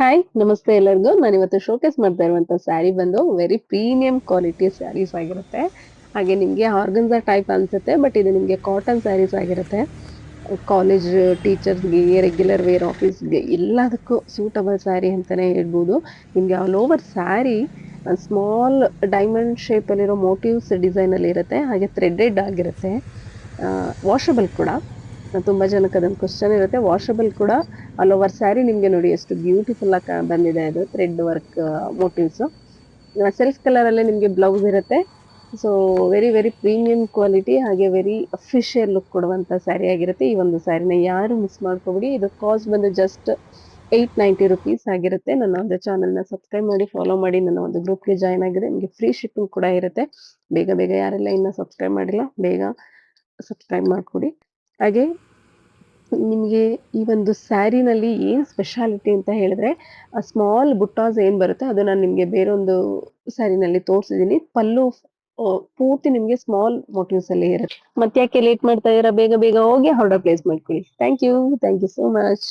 Hi ನಮಸ್ತೆ ಎಲ್ಲರಿಗೂ. ನಾನು ಇವತ್ತು ಶೋಕೇಸ್ ಮಾಡ್ತಾ ಇರುವಂತ ಸ್ಯಾರಿ ಬಂದು ವೆರಿ ಪ್ರೀಮಿಯಂ ಕ್ವಾಲಿಟಿ ಸ್ಯಾರೀಸ್ ಆಗಿರುತ್ತೆ. ಹಾಗೆ ನಿಮಗೆ ಆರ್ಗನ್ಸ ಟೈಪ್ ಅನ್ಸುತ್ತೆ ಬಟ್ ಇದು ನಿಮಗೆ ಕಾಟನ್ ಸ್ಯಾರೀಸ್ ಆಗಿರುತ್ತೆ. ಕಾಲೇಜ್ ಟೀಚರ್ಸ್ಗೆ ರೆಗ್ಯುಲರ್ ವೇರ್ ಆಫೀಸ್ಗೆ ಎಲ್ಲದಕ್ಕೂ ಸೂಟಬಲ್ ಸ್ಯಾರಿ ಅಂತಲೇ ಹೇಳ್ಬೋದು. ನಿಮಗೆ all over saree small diamond ಶೇಪಲ್ಲಿರೋ motifs ಡಿಸೈನಲ್ಲಿ ಇರುತ್ತೆ. ಹಾಗೆ ಥ್ರೆಡೆಡ್ ಆಗಿರುತ್ತೆ. ವಾಷಬಲ್ ಕೂಡ. ತುಂಬ ಜನಕ್ಕೆ ಅದೊಂದು ಕ್ವಶನ್ ಇರುತ್ತೆ. ವಾಷಬಲ್ ಕೂಡ ಆಲ್ ಓವರ್ ಸ್ಯಾರಿ ನಿಮಗೆ ನೋಡಿ ಎಷ್ಟು ಬ್ಯೂಟಿಫುಲ್ ಆಗಿ ಬಂದಿದೆ ಅದು ಥ್ರೆಡ್ ವರ್ಕ್ ಮೋಟಿವ್ಸು ಸೆಲ್ಫ್ ಕಲರಲ್ಲೇ ನಿಮಗೆ ಬ್ಲೌಸ್ ಇರುತ್ತೆ. So very very premium quality ಹಾಗೆ ವೆರಿ ಅಫಿಷಿಯಲ್ ಲುಕ್ ಕೊಡುವಂಥ ಸ್ಯಾರಿ ಆಗಿರುತ್ತೆ. ಈ ಒಂದು ಸ್ಯಾರಿನ ಯಾರು ಮಿಸ್ ಮಾಡ್ಕೊಬಿಡಿ. ಇದು ಕಾಸ್ಟ್ ಬಂದು ಜಸ್ಟ್ ಏಯ್ಟ್ ನೈಂಟಿ ರುಪೀಸ್ ಆಗಿರುತ್ತೆ. ನನ್ನ ಒಂದು ಚಾನಲ್ನ ಸಬ್ಸ್ಕ್ರೈಬ್ ಮಾಡಿ ಫಾಲೋ ಮಾಡಿ, ನನ್ನ ಒಂದು ಗ್ರೂಪ್ಗೆ ಜಾಯ್ನ್ ಆಗಿದೆ ನಿಮಗೆ ಫ್ರೀ ಶಿಪ್ಪಿಂಗ್ ಕೂಡ ಇರುತ್ತೆ. ಬೇಗ ಬೇಗ ಯಾರೆಲ್ಲ ಇನ್ನೂ ಸಬ್ಸ್ಕ್ರೈಬ್ ಮಾಡಿಲ್ಲ, ಬೇಗ ಸಬ್ಸ್ಕ್ರೈಬ್ ಮಾಡಿಕೊಡಿ. ಹಾಗೆ ನಿಮಗೆ ಈ ಒಂದು ಸ್ಯಾರಿನಲ್ಲಿ ಏನು ಸ್ಪೆಷಾಲಿಟಿ ಅಂತ ಹೇಳಿದ್ರೆ, ಆ ಸ್ಮಾಲ್ ಬುಟ್ಟಾಸ್ ಏನು ಬರುತ್ತೆ ಅದು ನಾನು ನಿಮಗೆ ಬೇರೊಂದು ಸ್ಯಾರಿನಲ್ಲಿ ತೋರಿಸಿದ್ದೀನಿ ಪಲ್ಲು ಪೂರ್ತಿ ನಿಮಗೆ ಸ್ಮಾಲ್ ಮೋಟಿವ್ಸ್ ಅಲ್ಲಿ ಇರುತ್ತೆ. ಮತ್ತೆ ಯಾಕೆ ಲೇಟ್ ಮಾಡ್ತಾ ಇದ್ದೀರಾ? ಬೇಗ ಬೇಗ ಹೋಗಿ ಆರ್ಡರ್ ಪ್ಲೇಸ್ ಮಾಡ್ಕೊಳ್ಳಿ. Thank you thank you so much